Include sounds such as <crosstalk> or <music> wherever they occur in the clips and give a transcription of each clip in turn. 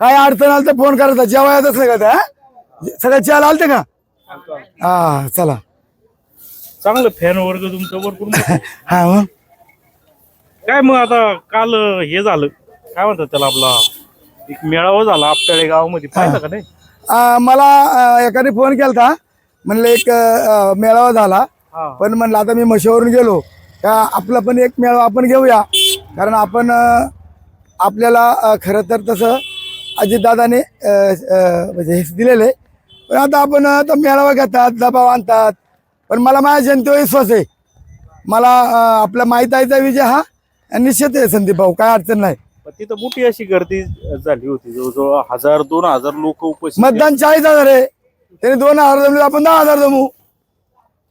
काय अडचण आलं तर फोन करायचा. जेव्हा येतच नाही का ते, हा? सगळं चहाला आलते का? हा चला. चांगलं फॅन वर्ग तुमचं भरपूर. मोठं. <laughs> हा मग? काय मग आता काल अं, हे झालं. काय म्हणतात त्याला आपला? एक मेळावा झाला आपटाळे गावामध्ये पाहिलं का नाही? आ, मला आ, एकाने फोन केलता. म्हणलं एक आ, मेळावा झाला. हा. पण म्हणलं आता मी म्हशीवरून गेलो. का आपला पण एक मेळावा आपण घेऊया. कारण आपण आपल्याला अ, खरं तर तसं अजितदादाने म्हणजे हेच दिलेले. पण आता आपण अ, तो मेळावा घेतात दबाव आणतात. पण मला माझ्या जनतेवर विश्वास आहे. मला आपला माहीत आईचा विजय हा निश्चित आहे संदीप भाऊ. काय अडचण नाही. तिथं मोठी अशी गर्दी झाली होती. जवळजवळ हजार दोन हजार लोक उपस्थित मतदान चाळीस हजार आहे. त्याने दोन हजार जमले आपण दहा हजार जमू.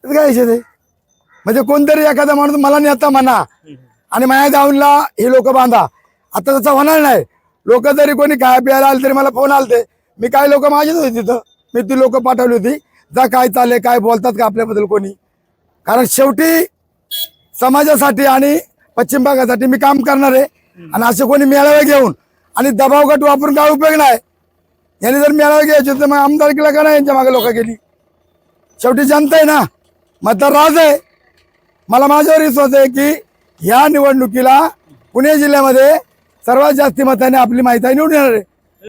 काय विषय ते म्हणजे कोणतरी एखादा माणूस मला नेता म्हणा. आणि माझ्या दावणला हे लोक बांधा. आता तसं होणार नाही. लोक जरी कोणी काय प्यायला आले तरी मला फोन आलते. मी काही लोक माझेच होते तिथं. मी ती लोक पाठवली होती. जा काय चालले काय बोलतात का आपल्याबद्दल कोणी. कारण शेवटी समाजासाठी आणि पश्चिम भागासाठी मी काम करणार आहे. आणि असे कोणी मेळावे घेऊन आणि दबाव गट वापरून काय उपयोग नाही. यांनी जर मेळावे घ्यायचे तर मग आमदारकीला का नाही यांच्या मागे लोक गेली? शेवटी जनता आहे ना. मतदार राज आहे. मला माझ्यावर विश्वास आहे की ह्या निवडणुकीला पुणे जिल्ह्यामध्ये सर्वात जास्ती मताने आपली माहिती निवडून येणार आहे.